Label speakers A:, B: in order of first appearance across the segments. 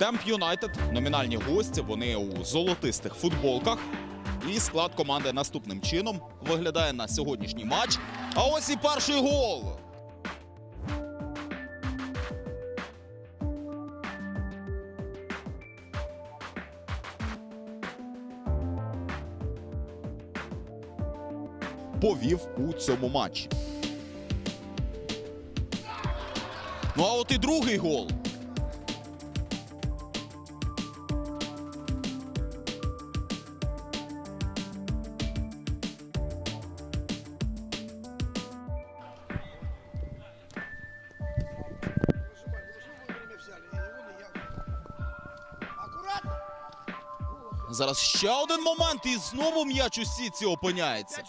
A: Темп Юнайтед, номінальні гості, вони у золотистих футболках. І склад команди наступним чином виглядає на сьогоднішній матч. А ось і перший гол. Повів у цьому матчі. Ну а от і другий гол. Зараз ще один момент, і знову м'яч у сітці опиняється.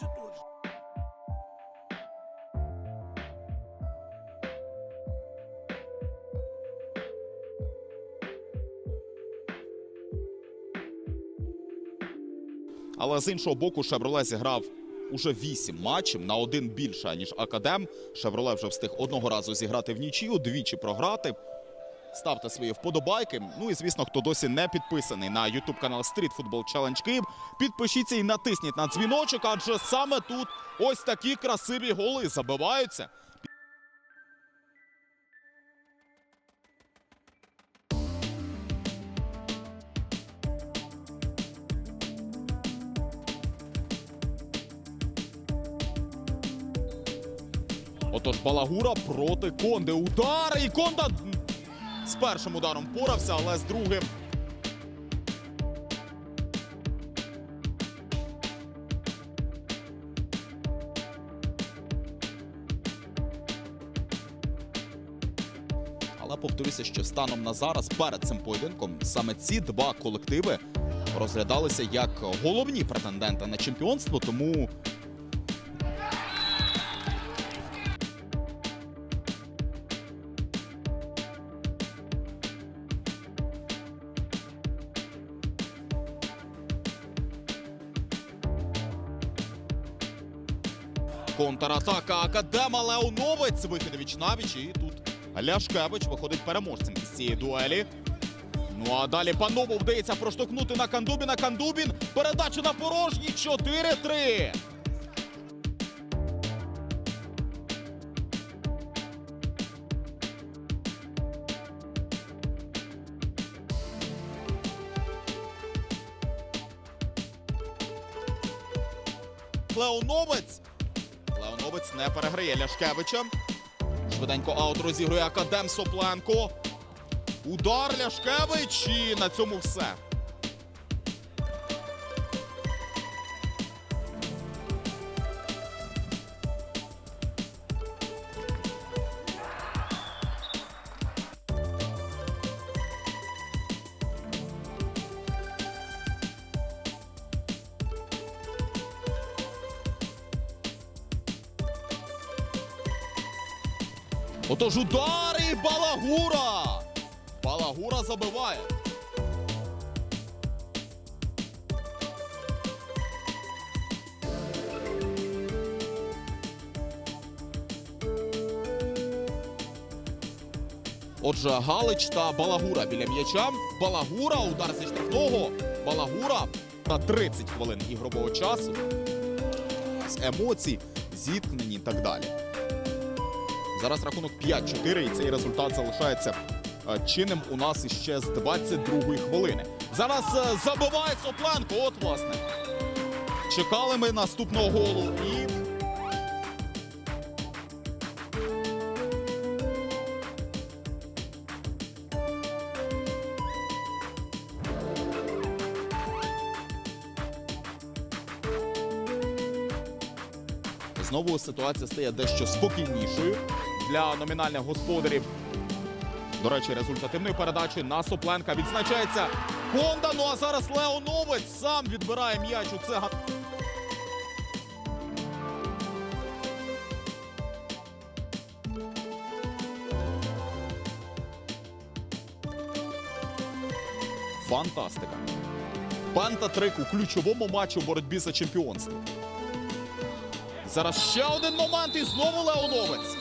A: Але з іншого боку, Шевроле зіграв уже вісім матчів на один більше, ніж Академ. Шевроле вже встиг одного разу зіграти в нічию, двічі програти. Ставте свої вподобайки. Ну і звісно, хто досі не підписаний на YouTube канал Street Football Challenge Київ, підпишіться і натисніть на дзвіночок, адже саме тут ось такі красиві голи забиваються. Отож, Балагура проти Конде. Удар і Конда з першим ударом впорався, але з другим. Але повторюся, що станом на зараз перед цим поєдинком саме ці два колективи розглядалися як головні претенденти на чемпіонство, тому Контратака Академа Леоновець. Вихід віч навіч. І тут Ляшкевич виходить переможцем із цієї дуелі. Ну а далі панову вдається проштовхнути на Кандубіна. Кандубін. Передача на порожній. 4-3. Леоновець. Леоновець не переграє Ляшкевича. Швиденько аут розігрує Академ Сопленко. Удар Ляшкевич і на цьому все. Отож удар і Балагура. Балагура забиває. Отже, Галич та Балагура біля м'яча. Балагура, удар зі штрафного. Балагура на 30 хвилин ігрового часу. З емоцій, зіткнені і так далі. Зараз рахунок 5-4, і цей результат залишається е, чинним у нас іще з 22-ї хвилини. Зараз е, забиває Сопленко. От, власне. Чекали ми наступного голу і. Знову ситуація стає дещо спокійнішою для номінальних господарів. До речі, результативною передачею на Сопленка відзначається Конда. Ну а зараз Леоновець сам відбирає м'яч у це. га- Фантастика. Пентатрик у ключовому матчі у боротьбі за чемпіонство. Зараз ще один момент і знову Леоновець.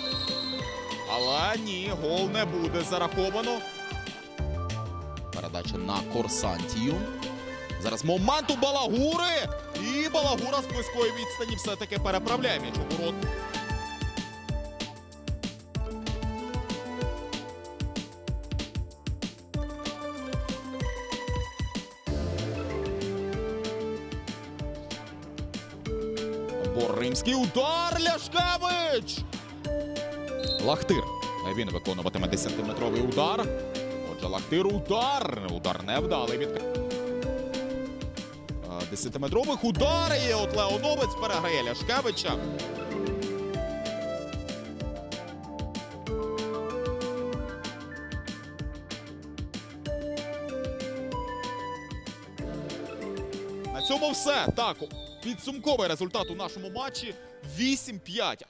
A: Але ні, гол не буде зараховано. Передача на Корсантію. Зараз момент у Балагури. І Балагура з близької відстані все-таки переправляє м'яч у ворот. Боримський удар Ляшкевич! Лахтир. Він виконуватиме 10-метровий удар. Отже, Лахтир удар. Удар невдалий від. Е, Десятиметрових удар є. От Леоновець переграє Ляшкевича. На цьому все. Так, підсумковий результат у нашому матчі 8-5.